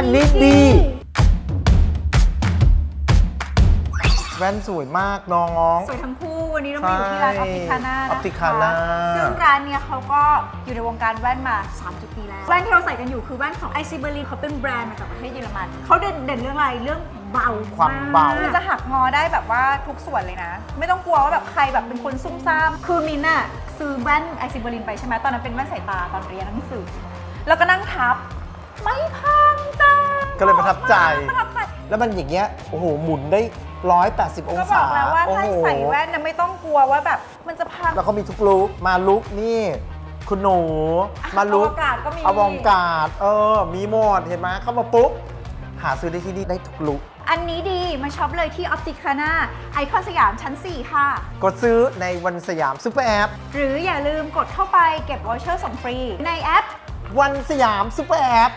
อันนี้ดี แว่นสวยมากน้อง สวยทั้งคู่วันนี้เรามาอยู่ที่ร้านอใช่อปติคาน่า Opticana ซึ่งร้านเนี้ยเขาก็อยู่ในวงการแว่นมา 30 ปีแล้ว แว่นที่เราใส่กันอยู่คือแว่นของไอซิเบรีเขาเป็นแบรนด์มาจากประเทศเยอรมันเขาเด่นเด่นเรื่องอะไรเรื่องเบาความเบามันจะหักงอได้แบบว่าทุกส่วนเลยนะ ไม่ต้องกลัวว่าแบบใครแบบเป็นคนซุ่มซ่าม คือมินน่ะซื้อแว่นไอซิเบรีไปใช่ไหมตอนนั้นเป็นแว่นสายตาตอนเรียนหนังสือ แล้วก็นั่งทับ ไม่พังจ้า ก็เลยประทับใจ ประทับใจแล้วมันอย่างเงี้ยโอ้โหหมุนได้ 180 องก็บศาอกแล้วว่าโอ้ถ้าโหใส่แว่นนะไม่ต้องกลัวว่าแบบมันจะพัง แล้วเขามีทุกลุกมาลุกนี่ คุณหนู มาลุกอวกาศก็มี อวกาศเออ มีหมดเห็นไหมเข้ามาปุ๊บ หาซื้อได้ที่นี่ได้ทุกลุก อันนี้ดีมาช็อปเลยที่ออปติคาน่าไอคอนสยามชั้น 4 ค่ะ กดซื้อในวันสยามซุปเปอร์แอป หรืออย่าลืมกดเข้าไปเก็บวอเชอร์ส่งฟรี ในแอป วันสยามซุปเปอร์แอป